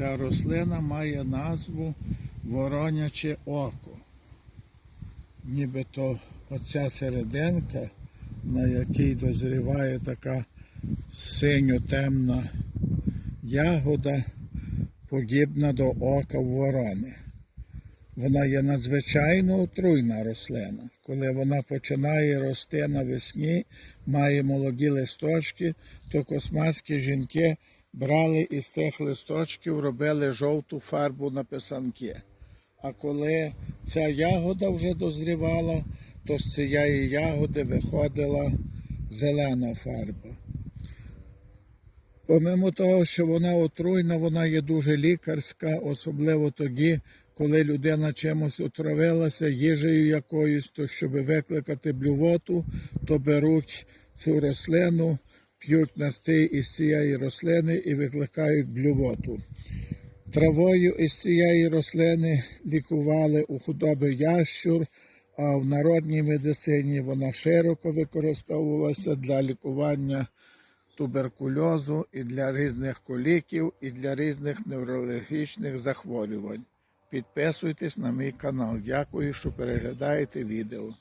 Ця рослина має назву вороняче око. Нібито оця серединка, на якій дозріває така синьо-темна ягода, подібна до ока ворони. Вона є надзвичайно отруйна рослина. Коли вона починає рости навесні, має молоді листочки, то космацькі жінки брали із тих листочків, робили жовту фарбу на писанки. А коли ця ягода вже дозрівала, то з цієї ягоди виходила зелена фарба. Помимо того, що вона отруйна, вона є дуже лікарська, особливо тоді, коли людина чимось отравилася, їжею якоюсь, то щоб викликати блювоту, то беруть цю рослину, п'ють настій із цієї рослини і викликають блювоту. Травою із цієї рослини лікували у худоби ящур, а в народній медицині вона широко використовувалася для лікування туберкульозу і для різних коліків, і для різних неврологічних захворювань. Підписуйтесь на мій канал. Дякую, що переглядаєте відео.